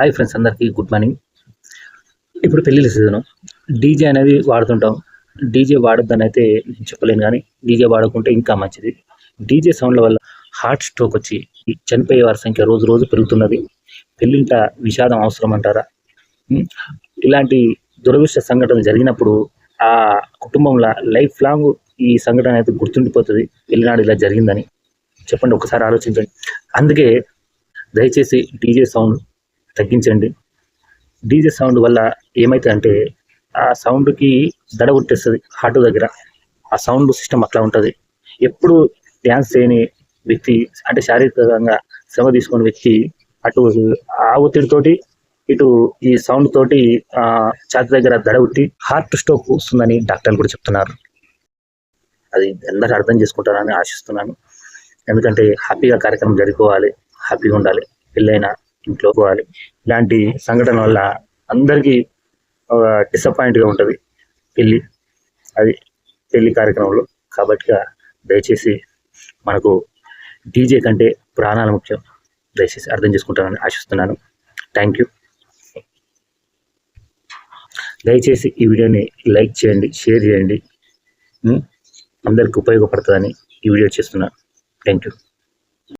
Hi friends అందరికీ good morning. ఇప్పుడు పెళ్ళిళ్ళ సీజను. డీజే అనేది వాడుతుంటాం. డీజే వాడొద్దని అయితే నేను చెప్పలేను కానీ డీజే వాడకుంటే ఇంకా మంచిది. డీజే సౌండ్ల వల్ల హార్ట్ స్ట్రోక్ వచ్చి చనిపోయే వారి సంఖ్య రోజు రోజు పెరుగుతున్నది. పెళ్ళింట విషాదం అవసరం అంటారా? ఇలాంటి దురదృష్ట సంఘటన జరిగినప్పుడు ఆ కుటుంబంలో లైఫ్ లాంగ్ ఈ సంఘటన అయితే గుర్తుండిపోతుంది. వెళ్ళినాడు ఇలా జరిగిందని. చెప్పండి ఒకసారి ఆలోచించండి. అందుకే దయచేసి డీజే సౌండ్ తగ్గించండి. డీజే సౌండ్ వల్ల ఏమైతుందంటే ఆ సౌండ్కి దడ కొట్టేస్తుంది హార్ట్ దగ్గర. ఆ సౌండ్ సిస్టమ్ అట్లా ఉంటుంది. ఎప్పుడు డ్యాన్స్ చేయని వ్యక్తి అంటే శారీరకంగా శ్రమ తీసుకున్న వ్యక్తి అటు ఆ ఒత్తిడితోటి ఇటు ఈ సౌండ్ తోటి ఛాతి దగ్గర దడ ఉట్టి హార్ట్ స్ట్రోక్ వస్తుందని డాక్టర్లు కూడా చెప్తున్నారు. అది అందరూ అర్థం చేసుకుంటారని ఆశిస్తున్నాను. ఎందుకంటే హ్యాపీగా కార్యక్రమం జరుపుకోవాలి హ్యాపీగా ఉండాలి. పెళ్ళైనా ఇంట్లో పోవాలి. ఇలాంటి సంఘటన వల్ల అందరికీ డిసప్పాయింట్గా ఉంటుంది పెళ్ళి అది పెళ్ళి కార్యక్రమంలో. కాబట్టి దయచేసి మనకు డీజే కంటే ప్రాణాలు ముఖ్యం. దయచేసి అర్థం చేసుకుంటానని ఆశిస్తున్నాను. థ్యాంక్ యూ దయచేసి ఈ వీడియోని లైక్ చేయండి షేర్ చేయండి. అందరికి ఉపయోగపడుతుందని ఈ వీడియో చేస్తున్నాను థ్యాంక్ యూ